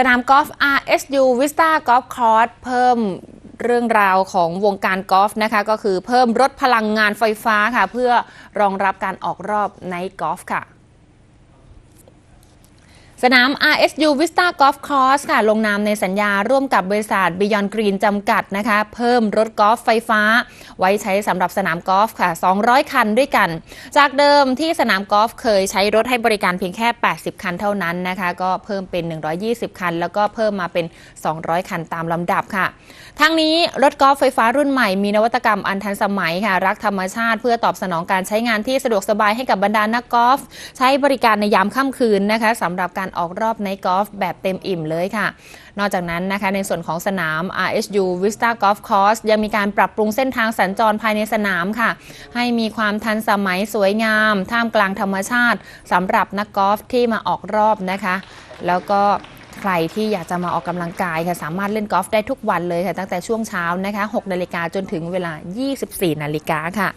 สนามกอล์ฟ RSU Vista Golf Course เพิ่มเรื่องราวของวงการกอล์ฟนะคะ ก็คือเพิ่มรถพลังงานไฟฟ้าค่ะ เพื่อรองรับการออกรอบในกอล์ฟค่ะ สนาม RSU Vista Golf Course ค่ะ ลงนามในสัญญาร่วมกับบริษัท Beyond Green จำกัดนะคะ เพิ่มรถกอล์ฟไฟฟ้า ไว้ใช้สำหรับสนามกอล์ฟค่ะ 200 คันด้วยกัน จากเดิมที่สนามกอล์ฟเคยใช้รถให้บริการเพียงแค่ 80 คันเท่านั้นนะคะ ก็เพิ่มเป็น 120 คัน แล้วก็เพิ่มมาเป็น 200 คันตามลำดับค่ะ ทั้งนี้รถกอล์ฟไฟฟ้ารุ่นใหม่มีนวัตกรรมอันทันสมัยค่ะ รักธรรมชาติ เพื่อตอบสนองการใช้งานที่สะดวกสบายให้กับบรรดานักกอล์ฟใช้บริการในยามค่ำคืนนะคะสำหรับการออกรอบในกอล์ฟแบบเต็มอิ่มเลยค่ะ นอกจากนั้นนะคะในส่วนของสนาม RSU Vista Golf Course ยังมีการปรับปรุงเส้นทางสัญจรภายในสนามค่ะ ให้มีความทันสมัยสวยงาม ท่ามกลางธรรมชาติสำหรับนักกอล์ฟที่มาออกรอบนะคะ แล้วก็ใครที่อยากจะมาออกกำลังกายค่ะสามารถเล่นกอล์ฟได้ทุกวันเลยค่ะตั้งแต่ช่วงเช้านะคะ6นาฬิกาจนถึงเวลา 24 นาฬิกาค่ะ